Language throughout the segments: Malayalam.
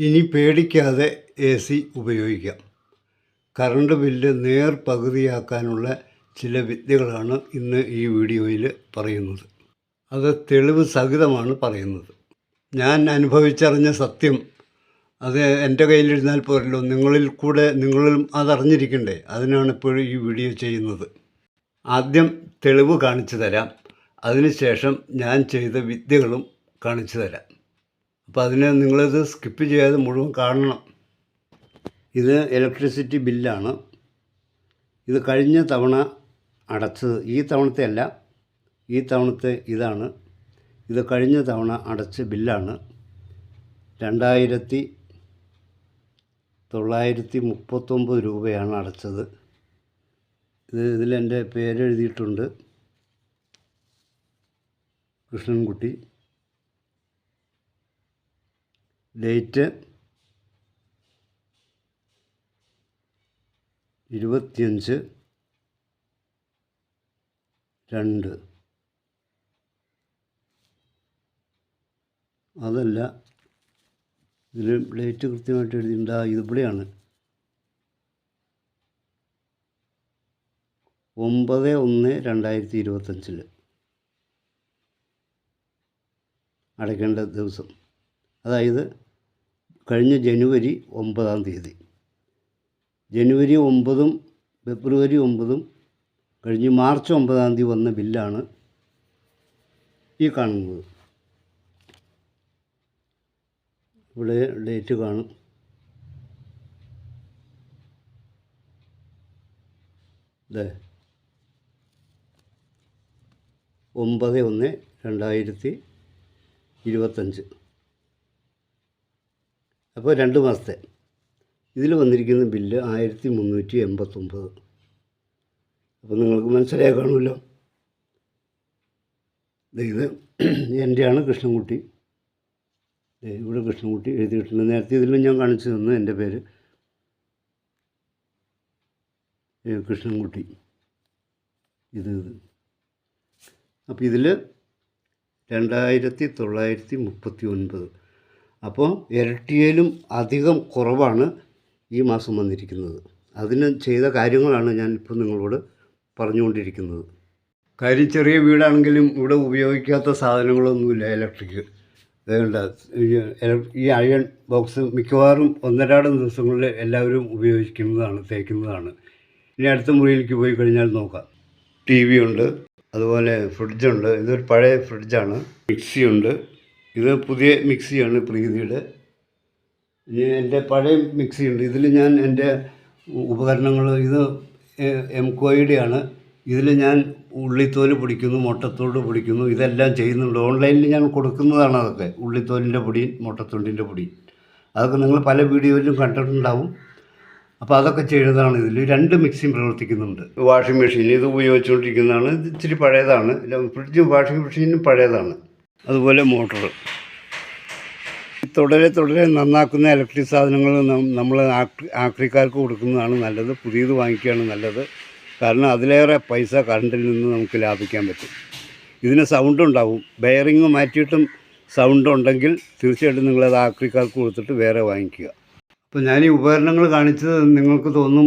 ഇനി പേടിക്കാതെ എ സി ഉപയോഗിക്കാം. കറണ്ട് ബില്ല് നേർ പകുതിയാക്കാനുള്ള ചില വിദ്യകളാണ് ഇന്ന് ഈ വീഡിയോയിൽ പറയുന്നത്. അത് തെളിവ് സഹിതമാണ് പറയുന്നത്. ഞാൻ അനുഭവിച്ചറിഞ്ഞ സത്യം അത് എന്റെ കയ്യിലിരുന്നാൽ പോരല്ലോ. നിങ്ങളിൽ കൂടെ നിങ്ങളും അതറിഞ്ഞിരിക്കണ്ടേ? അതിനാണ് ഇപ്പോഴും ഈ വീഡിയോ ചെയ്യുന്നത്. ആദ്യം തെളിവ് കാണിച്ചു തരാം. അതിനുശേഷം ഞാൻ ചെയ്ത വിദ്യകളും കാണിച്ചു തരാം. അപ്പോൾ അതിനെ നിങ്ങളിത് സ്കിപ്പ് ചെയ്യാതെ മുഴുവൻ കാണണം. ഇത് ഇലക്ട്രിസിറ്റി ബില്ലാണ് ഇത് കഴിഞ്ഞ തവണ അടച്ചത്. ഈ തവണത്തെ അല്ല ഈ തവണത്തെ ഇതാണ്. ഇത് കഴിഞ്ഞ തവണ അടച്ച ബില്ലാണ് രണ്ടായിരത്തി തൊള്ളായിരത്തി മുപ്പത്തൊമ്പത് രൂപയാണ് അടച്ചത്. ഇത് ഇതിലെന്റെ പേരെഴുതിയിട്ടുണ്ട്. കൃഷ്ണൻകുട്ടി. ഡേറ്റ് ഇരുപത്തിയഞ്ച് രണ്ട്. അതല്ല ഇതിൽ ഡേറ്റ് കൃത്യമായിട്ട് എഴുതിയിട്ടുണ്ട്. ആ ഇതിവിടെയാണ് ഒമ്പത് ഒന്ന് രണ്ടായിരത്തി ഇരുപത്തഞ്ചിൽ അടയ്ക്കേണ്ട ദിവസം. അതായത് കഴിഞ്ഞ ജനുവരി ഒമ്പതാം തീയതി. ജനുവരി ഒമ്പതും ഫെബ്രുവരി ഒമ്പതും കഴിഞ്ഞ് മാർച്ച് ഒമ്പതാം തീയതി വന്ന ബില്ലാണ് ഈ കാണുന്നത്. ഇവിടെ ഡേറ്റ് കാണും. അതെ ഒമ്പത് ഒന്ന് രണ്ടായിരത്തി ഇരുപത്തഞ്ച്. അപ്പോൾ രണ്ട് മാസത്തെ. ഇതിൽ വന്നിരിക്കുന്ന ബില്ല് ആയിരത്തി മുന്നൂറ്റി എൺപത്തൊമ്പത് അപ്പോൾ നിങ്ങൾക്ക് മനസ്സിലായി കാണുമല്ലോ. ഇത് എന്റെയാണ് കൃഷ്ണൻകുട്ടി. ഇവിടെ കൃഷ്ണൻകുട്ടി എഴുതിയിട്ടുണ്ട്. നേരത്തെ ഇതിലും ഞാൻ കാണിച്ചു തന്നു എന്റെ പേര്. കൃഷ്ണൻകുട്ടി. ഇത് ഇത്. അപ്പോൾ ഇതിൽ രണ്ടായിരത്തി തൊള്ളായിരത്തി മുപ്പത്തി ഒൻപത് അപ്പോൾ ഇരട്ടിയിലും അധികം കുറവാണ് ഈ മാസം വന്നിരിക്കുന്നത്. അതിന് ചെയ്ത കാര്യങ്ങളാണ് ഞാൻ ഇപ്പോൾ നിങ്ങളോട് പറഞ്ഞുകൊണ്ടിരിക്കുന്നത്. കാര്യം ചെറിയ വീടാണെങ്കിലും ഇവിടെ ഉപയോഗിക്കാത്ത സാധനങ്ങളൊന്നുമില്ല ഇലക്ട്രിക്. അതുകൊണ്ട് ഈ അയൺ ബോക്സ് മിക്കവാറും ഒന്നരാടം ദിവസങ്ങളിൽ എല്ലാവരും ഉപയോഗിക്കുന്നതാണ് തേക്കുന്നതാണ്. ഇനി അടുത്ത മുറിയിലേക്ക് പോയി കഴിഞ്ഞാൽ നോക്കാം. ടി വി ഉണ്ട് അതുപോലെ ഫ്രിഡ്ജുണ്ട് ഇതൊരു പഴയ ഫ്രിഡ്ജാണ്. മിക്സി ഉണ്ട്. ഇത് പുതിയ മിക്സിയാണ് പ്രീതിയുടെ. ഇനി എന്റെ പഴയ മിക്സി ഉണ്ട് ഇതിൽ ഞാൻ എന്റെ ഉപകരണങ്ങൾ ഇത് എം കോയിയുടെയാണ് ഇതിൽ ഞാൻ ഉള്ളിത്തോൽ പൊടിക്കുന്നു മുട്ടത്തോട് പൊടിക്കുന്നു ഇതെല്ലാം ചെയ്യുന്നുണ്ട്. ഓൺലൈനിൽ ഞാൻ കൊടുക്കുന്നതാണ് അതൊക്കെ. ഉള്ളിത്തോലിന്റെ പൊടി മുട്ടത്തോണ്ടിന്റെ പൊടി. അതൊക്കെ നിങ്ങൾ പല വീഡിയോയിലും കണ്ടിട്ടുണ്ടാവും. അപ്പോൾ അതൊക്കെ ചെയ്യുന്നതാണ് ഇതിൽ രണ്ട് മിക്സിയും പ്രവർത്തിക്കുന്നുണ്ട്. വാഷിംഗ് മെഷീൻ ഇത് ഉപയോഗിച്ചുകൊണ്ടിരിക്കുന്നതാണ്. ഇത് ഇച്ചിരി പഴയതാണ്. ഫ്രിഡ്ജും വാഷിംഗ് മെഷീനും പഴയതാണ്. അതുപോലെ മോട്ടോർ. തുടരെ തുടരെ നന്നാക്കുന്ന ഇലക്ട്രിക് സാധനങ്ങൾ നമ്മൾ ആക്രിക്കാർക്ക് കൊടുക്കുന്നതാണ് നല്ലത്. പുതിയത് വാങ്ങിക്കുകയാണ് നല്ലത്. കാരണം അതിലേറെ പൈസ കറണ്ടിൽ നിന്ന് നമുക്ക് ലാഭിക്കാൻ പറ്റും. ഇതിന് സൗണ്ട് ഉണ്ടാവും. ബെയറിങ് മാറ്റിയിട്ടും സൗണ്ട് ഉണ്ടെങ്കിൽ തീർച്ചയായിട്ടും നിങ്ങളത് ആക്രിക്കാർക്ക് കൊടുത്തിട്ട് വേറെ വാങ്ങിക്കുക. അപ്പോൾ ഞാൻ ഈ ഉപകരണങ്ങൾ കാണിച്ചത് നിങ്ങൾക്ക് തോന്നും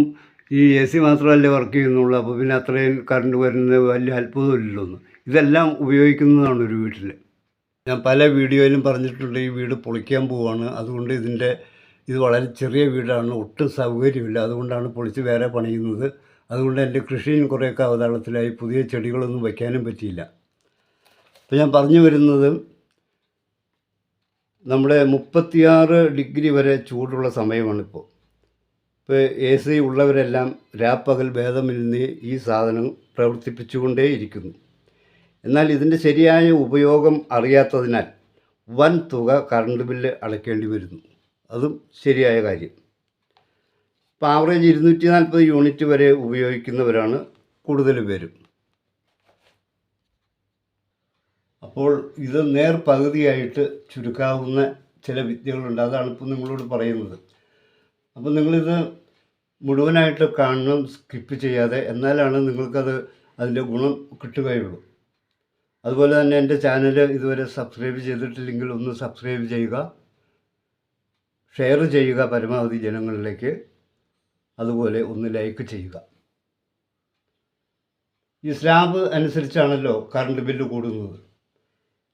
ഈ എ സി മാത്രമല്ലേ വർക്ക് ചെയ്യുന്നുള്ളൂ. അപ്പോൾ പിന്നെ അത്രയും കറണ്ട് വരുന്നത് വലിയ അത്ഭുതമില്ലല്ലോ ഇതെല്ലാം ഉപയോഗിക്കുന്നതാണ് ഒരു വീട്ടിൽ. ഞാൻ പല വീഡിയോയിലും പറഞ്ഞിട്ടുണ്ട് ഈ വീട് പൊളിക്കാൻ പോവാണ്. അതുകൊണ്ട് ഇതിന്റെ ഇത് വളരെ ചെറിയ വീടാണ്. ഒട്ടും സൗകര്യമില്ല. അതുകൊണ്ടാണ് പൊളിച്ച് വേറെ പണിയുന്നത്. അതുകൊണ്ട് എന്റെ കൃഷിയും കുറേയൊക്കെ അവതാളത്തിലായി. പുതിയ ചെടികളൊന്നും വയ്ക്കാനും പറ്റിയില്ല. അപ്പോൾ ഞാൻ പറഞ്ഞു വരുന്നത് നമ്മുടെ മുപ്പത്തിയാറ് ഡിഗ്രി വരെ ചൂടുള്ള സമയമാണിപ്പോൾ. ഇപ്പോൾ എ സി ഉള്ളവരെല്ലാം രാപ്പകൽ ഭേദമില്ലെന്ന് ഈ സാധനം പ്രവർത്തിപ്പിച്ചുകൊണ്ടേയിരിക്കുന്നു. എന്നാൽ ഇതിന്റെ ശരിയായ ഉപയോഗം അറിയാത്തതിനാൽ വൻ തുക കറണ്ട് ബില്ല് അടയ്ക്കേണ്ടി വരുന്നു. അതും ശരിയായ കാര്യം. ഇപ്പോൾ ആവറേജ് ഇരുന്നൂറ്റി നാൽപ്പത് യൂണിറ്റ് വരെ ഉപയോഗിക്കുന്നവരാണ് കൂടുതൽ പേരും. അപ്പോൾ ഇത് നേർ പകുതിയായിട്ട് ചുരുക്കാവുന്ന ചില വിദ്യകളുണ്ട്. അതാണ് ഇപ്പോൾ നിങ്ങളോട് പറയുന്നത്. അപ്പോൾ നിങ്ങളിത് മുഴുവനായിട്ട് കാണണം സ്കിപ്പ് ചെയ്യാതെ. എന്നാലാണ് നിങ്ങൾക്കത് അതിന്റെ ഗുണം കിട്ടുകയുള്ളൂ. അതുപോലെ തന്നെ എന്റെ ചാനൽ ഇതുവരെ സബ്സ്ക്രൈബ് ചെയ്തിട്ടില്ലെങ്കിൽ ഒന്ന് സബ്സ്ക്രൈബ് ചെയ്യുക. ഷെയർ ചെയ്യുക പരമാവധി ജനങ്ങളിലേക്ക്. അതുപോലെ ഒന്ന് ലൈക്ക് ചെയ്യുക. ഈ സ്ലാബ് അനുസരിച്ചാണല്ലോ കറണ്ട് ബില്ല് കൂടുന്നത്.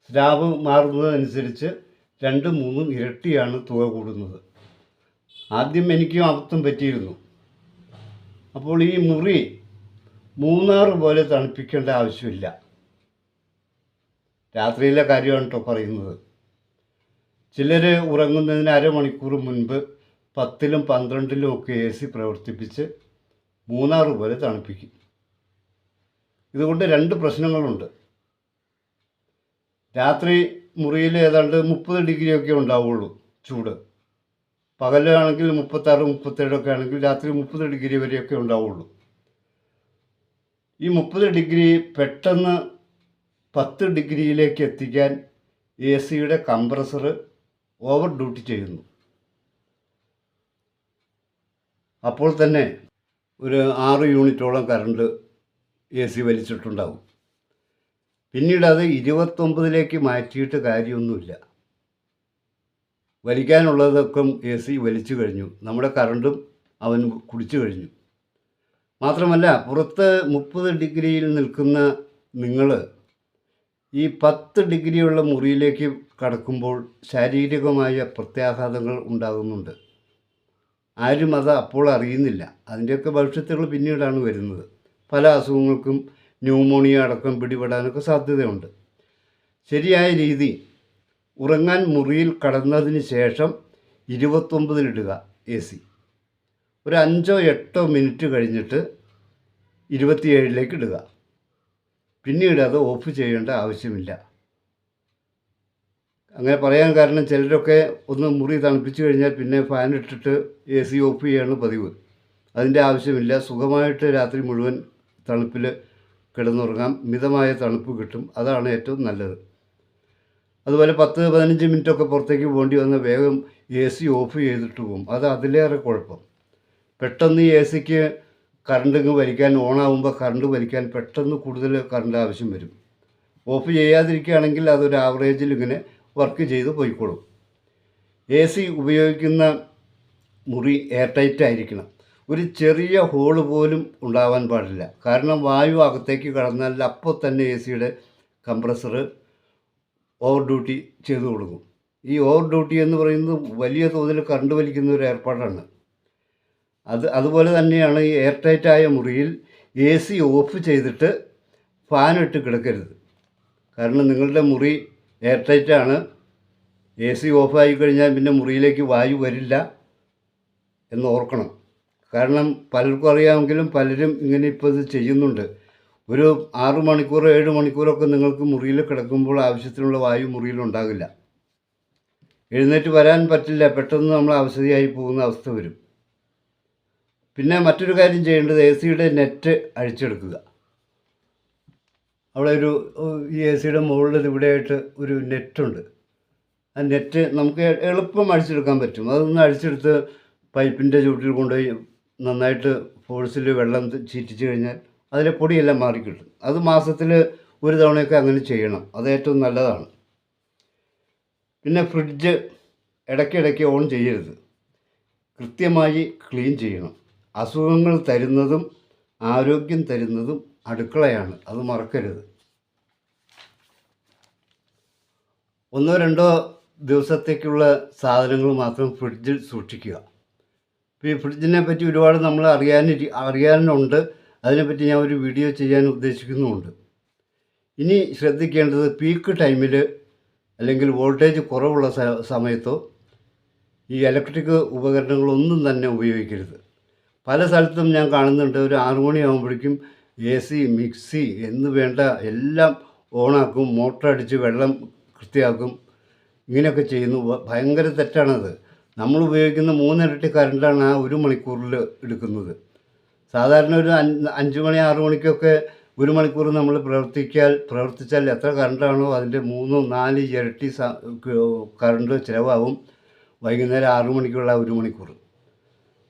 സ്ലാബ് മാറുന്നതനുസരിച്ച് രണ്ടും മൂന്നും ഇരട്ടിയാണ് തുക കൂടുന്നത്. ആദ്യം എനിക്കും അബദ്ധം പറ്റിയിരുന്നു. അപ്പോൾ ഈ മുറി മൂന്നാറ് പോലെ തണുപ്പിക്കേണ്ട ആവശ്യമില്ല. രാത്രിയിലെ കാര്യമാണ് കേട്ടോ പറയുന്നത്. ചിലർ ഉറങ്ങുന്നതിന് അരമണിക്കൂർ മുൻപ് പത്തിലും പന്ത്രണ്ടിലും ഒക്കെ എ സി പ്രവർത്തിപ്പിച്ച് മൂന്നാർ പോലെ തണുപ്പിക്കും. ഇതുകൊണ്ട് രണ്ട് പ്രശ്നങ്ങളുണ്ട്. രാത്രി മുറിയിൽ ഏതാണ്ട് മുപ്പത് ഡിഗ്രിയൊക്കെ ഉണ്ടാവുള്ളൂ ചൂട്. പകലാണെങ്കിൽ മുപ്പത്താറ് മുപ്പത്തേഴൊക്കെ ആണെങ്കിൽ രാത്രി മുപ്പത് ഡിഗ്രി വരെയൊക്കെ ഉണ്ടാവുള്ളൂ. ഈ മുപ്പത് ഡിഗ്രി പെട്ടെന്ന് പത്ത് ഡിഗ്രിയിലേക്ക് എത്തിക്കാൻ എ സിയുടെ കംപ്രസർ ഓവർ ഡ്യൂട്ടി ചെയ്യുന്നു. അപ്പോൾ തന്നെ ഒരു ആറ് യൂണിറ്റോളം കറണ്ട് എ സി വലിച്ചിട്ടുണ്ടാവും. പിന്നീട് അത് ഇരുപത്തൊമ്പതിലേക്ക് മാറ്റിയിട്ട് കാര്യമൊന്നുമില്ല. വലിക്കാനുള്ളതൊക്കെ എ സി വലിച്ചു കഴിഞ്ഞു. നമ്മുടെ കറണ്ടും അവൻ കുടിച്ചു കഴിഞ്ഞു. മാത്രമല്ല പുറത്ത് മുപ്പത് ഡിഗ്രിയിൽ നിൽക്കുന്ന നിങ്ങൾ ഈ പത്ത് ഡിഗ്രിയുള്ള മുറിയിലേക്ക് കടക്കുമ്പോൾ ശാരീരികമായ പ്രത്യാഘാതങ്ങൾ ഉണ്ടാകുന്നുണ്ട്. ആരും അത് അപ്പോൾ അറിയുന്നില്ല. അതിന്റെയൊക്കെ ഭവിഷ്യത്തുകൾ പിന്നീടാണ് വരുന്നത്. പല അസുഖങ്ങൾക്കും ന്യൂമോണിയ അടക്കം പിടിപെടാനൊക്കെ സാധ്യതയുണ്ട്. ശരിയായ രീതി ഉറങ്ങാൻ മുറിയിൽ കടന്നതിന് ശേഷം ഇരുപത്തൊമ്പതിലിടുക എ സി. ഒരു അഞ്ചോ എട്ടോ മിനിറ്റ് കഴിഞ്ഞിട്ട് ഇരുപത്തിയേഴിലേക്ക് ഇടുക. പിന്നീട് അത് ഓഫ് ചെയ്യേണ്ട ആവശ്യമില്ല. അങ്ങനെ പറയാൻ കാരണം ചിലരൊക്കെ ഒന്ന് മുറി തണുപ്പിച്ചു കഴിഞ്ഞാൽ പിന്നെ ഫാൻ ഇട്ടിട്ട് എ സി ഓഫ് ചെയ്യാണ് പതിവ്. അതിന്റെ ആവശ്യമില്ല. സുഖമായിട്ട് രാത്രി മുഴുവൻ തണുപ്പിൽ കിടന്നുറങ്ങാം. മിതമായ തണുപ്പ് കിട്ടും. അതാണ് ഏറ്റവും നല്ലത്. അതുപോലെ പത്ത് പതിനഞ്ച് മിനിറ്റൊക്കെ പുറത്തേക്ക് പോകേണ്ടി വന്ന വേഗം എ സി ഓഫ് ചെയ്തിട്ട് പോകും അത് അതിലേറെ കുഴപ്പം. പെട്ടെന്ന് എ സിക്ക് കറണ്ട് ഇങ്ങ് വലിക്കാൻ ഓണാകുമ്പോൾ കറണ്ട് വലിക്കാൻ പെട്ടെന്ന് കൂടുതൽ കറണ്ട് ആവശ്യം വരും. ഓഫ് ചെയ്യാതിരിക്കുകയാണെങ്കിൽ അതൊരു ആവറേജിൽ ഇങ്ങനെ വർക്ക് ചെയ്ത് പോയിക്കോളും. എ സി ഉപയോഗിക്കുന്ന മുറി എയർ ടൈറ്റ് ആയിരിക്കണം. ഒരു ചെറിയ ഹോൾ പോലും ഉണ്ടാവാൻ പാടില്ല. കാരണം വായു അകത്തേക്ക് കടന്നാൽ അപ്പോൾ തന്നെ എ സിയുടെ കംപ്രസർ ഓവർ ഡ്യൂട്ടി ചെയ്തു കൊടുക്കും. ഈ ഓവർ ഡ്യൂട്ടി എന്ന് പറയുന്നത് വലിയ തോതിൽ കറണ്ട് വലിക്കുന്ന ഒരു ഏർപ്പാടാണ്. അത് അതുപോലെ തന്നെയാണ് ഈ എയർ ടൈറ്റായ മുറിയിൽ എ സി ഓഫ് ചെയ്തിട്ട് ഫാൻ ഇട്ട് കിടക്കരുത്. കാരണം നിങ്ങളുടെ മുറി എയർ ടൈറ്റാണ് എ സി ഓഫായി കഴിഞ്ഞാൽ പിന്നെ മുറിയിലേക്ക് വായു വരില്ല എന്ന് ഓർക്കണം. കാരണം പലർക്കും അറിയാമെങ്കിലും പലരും ഇങ്ങനെ ഇപ്പോൾ ഇത് ചെയ്യുന്നുണ്ട്. ഒരു ആറ് മണിക്കൂറോ ഏഴ് മണിക്കൂറൊക്കെ നിങ്ങൾക്ക് മുറിയിൽ കിടക്കുമ്പോൾ ആവശ്യത്തിനുള്ള വായു മുറിയിൽ ഉണ്ടാകില്ല. എഴുന്നേറ്റ് വരാൻ പറ്റില്ല. പെട്ടെന്ന് നമ്മൾ അവശതയായി പോകുന്ന അവസ്ഥ വരും. പിന്നെ മറ്റൊരു കാര്യം ചെയ്യേണ്ടത് എ സിയുടെ നെറ്റ് അഴിച്ചെടുക്കുക. അവിടെ ഒരു ഈ എ സിയുടെ മുകളിൽ ഇവിടെയായിട്ട് ഒരു നെറ്റുണ്ട് ആ നെറ്റ് നമുക്ക് എളുപ്പം അഴിച്ചെടുക്കാൻ പറ്റും. അതൊന്ന് അഴിച്ചെടുത്ത് പൈപ്പിന്റെ ചുവട്ടിൽ കൊണ്ടുപോയി നന്നായിട്ട് ഫോഴ്സിൽ വെള്ളം ചീറ്റിച്ച് കഴിഞ്ഞാൽ അതിലെ പൊടിയെല്ലാം മാറിക്കിട്ടും അത് മാസത്തിൽ ഒരു തവണയൊക്കെ അങ്ങനെ ചെയ്യണം. അത് ഏറ്റവും നല്ലതാണ്. പിന്നെ ഫ്രിഡ്ജ് ഇടയ്ക്കിടയ്ക്ക് ഓൺ ചെയ്യരുത്. കൃത്യമായി ക്ലീൻ ചെയ്യണം. അസുഖങ്ങൾ തരുന്നതും ആരോഗ്യം തരുന്നതും അടുക്കളയാണ്. അത് മറക്കരുത്. ഒന്നോ രണ്ടോ ദിവസത്തേക്കുള്ള സാധനങ്ങൾ മാത്രം ഫ്രിഡ്ജിൽ സൂക്ഷിക്കുക. ഈ ഫ്രിഡ്ജിനെ പറ്റി ഒരുപാട് നമ്മൾ അറിയാനിരി അറിയാനുണ്ട്. അതിനെപ്പറ്റി ഞാൻ ഒരു വീഡിയോ ചെയ്യാൻ ഉദ്ദേശിക്കുന്നുമുണ്ട്. ഇനി ശ്രദ്ധിക്കേണ്ടത് പീക്ക് ടൈമിൽ അല്ലെങ്കിൽ വോൾട്ടേജ് കുറവുള്ള സമയത്തോ ഈ ഇലക്ട്രിക് ഉപകരണങ്ങളൊന്നും തന്നെ ഉപയോഗിക്കരുത്. പല സ്ഥലത്തും ഞാൻ കാണുന്നുണ്ട്. ഒരു ആറു മണിയാകുമ്പോഴേക്കും എ സി മിക്സി എന്ന് വേണ്ട എല്ലാം ഓണാക്കും. മോട്ടർ അടിച്ച് വെള്ളം കൃത്യമാക്കും. ഇങ്ങനെയൊക്കെ ചെയ്യുന്നു. ഭയങ്കര തെറ്റാണത്. നമ്മൾ ഉപയോഗിക്കുന്ന മൂന്നിരട്ടി കറണ്ടാണ് ആ ഒരു മണിക്കൂറിൽ എടുക്കുന്നത്. സാധാരണ ഒരു അഞ്ച് മണി ആറു മണിക്കൊക്കെ ഒരു മണിക്കൂർ നമ്മൾ പ്രവർത്തിക്കാൽ പ്രവർത്തിച്ചാൽ എത്ര കറണ്ടാണോ അതിന്റെ മൂന്നോ നാല് ഇരട്ടി കറണ്ട് ചിലവാകും. വൈകുന്നേരം ആറു മണിക്കുള്ള ഒരു മണിക്കൂർ.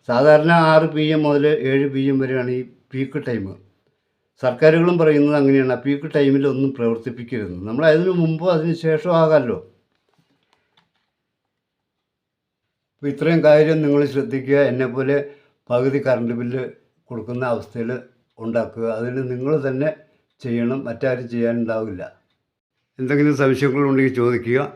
സാധാരണ ആറ് പി എം മുതൽ ഏഴ് പി എം വരെയാണ് ഈ പീക്ക് ടൈം. സർക്കാരുകളും പറയുന്നത് അങ്ങനെയാണ്. ആ പീക്ക് ടൈമിൽ ഒന്നും പ്രവർത്തിപ്പിക്കരുത്. നമ്മൾ അതിനു മുമ്പോ അതിന് ശേഷമോ ആകാമല്ലോ. അപ്പോൾ ഇത്രയും കാര്യം നിങ്ങൾ ശ്രദ്ധിക്കുക. എന്നെപ്പോലെ പകുതി കറണ്ട് ബില്ല് കൊടുക്കുന്ന അവസ്ഥയിൽ ഉണ്ടാക്കുക. അതിന് നിങ്ങൾ തന്നെ ചെയ്യണം. മറ്റാരും ചെയ്യാനുണ്ടാവില്ല. എന്തെങ്കിലും സംശയങ്ങളുണ്ടെങ്കിൽ ചോദിക്കുക.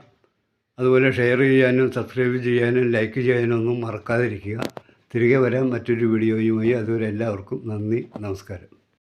അതുപോലെ ഷെയർ ചെയ്യാനും സബ്സ്ക്രൈബ് ചെയ്യാനും ലൈക്ക് ചെയ്യാനും ഒന്നും മറക്കാതിരിക്കുക. തിരികെ വരാം മറ്റൊരു വീഡിയോയുമായി. അതുവരെ എല്ലാവർക്കും നന്ദി നമസ്കാരം.